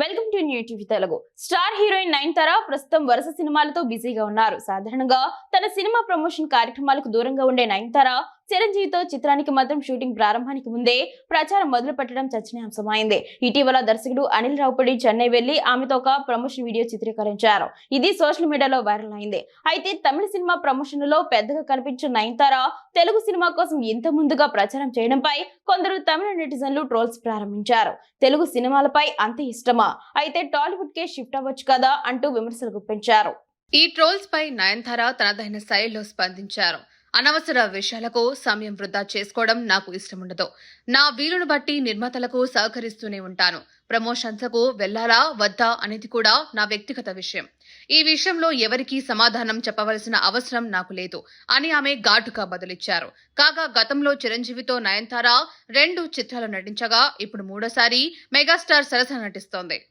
Welcome to new TV Telugu. Star heroine Nayanthara ప్రస్తుతం వరుస సినిమాలతో బిజీగా ఉన్నారు. సాధారణంగా తన సినిమా ప్రమోషన్ కార్యక్రమాలకు దూరంగా ఉండే నయనతార చిరంజీవితో చిత్రానికి మాత్రం షూటింగ్ ప్రారంభానికి ముందే ప్రచారం మొదలు పెట్టడం చర్చనీయాంశమైంది. ఇటీవల దర్శకుడు అనిల్ రావుపడి చెన్నై వెళ్ళి ఆమెతో ఒక ప్రమోషన్ వీడియో చిత్రీకరించారు. ఇది సోషల్ మీడియాలో వైరల్ అయింది. అయితే తమిళ సినిమా ప్రమోషన్లో పెద్దగా కనిపించిన నయనతార తెలుగు సినిమా కోసం ఇంత ముందుగా ప్రచారం చేయడంపై కొందరు తమిళ నెటిజన్లు ట్రోల్స్ ప్రారంభించారు. తెలుగు సినిమాలపై అంత ఇష్టమా? అయితే టాలీవుడ్ కే షిఫ్ట్ అవ్వచ్చు కదా అంటూ విమర్శలు గుప్పించారు. ఈ ట్రోల్స్ పై నయనతార తనదైన శైలిలో స్పందించారు. అనవసర విషయాలకు సమయం వృధా చేసుకోవడం నాకు ఇష్టముండదు. నా వీలును బట్టి నిర్మాతలకు సహకరిస్తూనే ఉంటాను. ప్రమోషన్స్కు వెళ్ళాలా వద్దా అనేది కూడా నా వ్యక్తిగత విషయం. ఈ విషయంలో ఎవరికీ సమాధానం చెప్పవలసిన అవసరం నాకు లేదు అని ఆమె ఘాటుగా బదులిచ్చారు. కాగా గతంలో చిరంజీవితో నయనతార రెండు చిత్రాలు నటించగా ఇప్పుడు మూడోసారి మెగాస్టార్ సరసన నటిస్తోంది.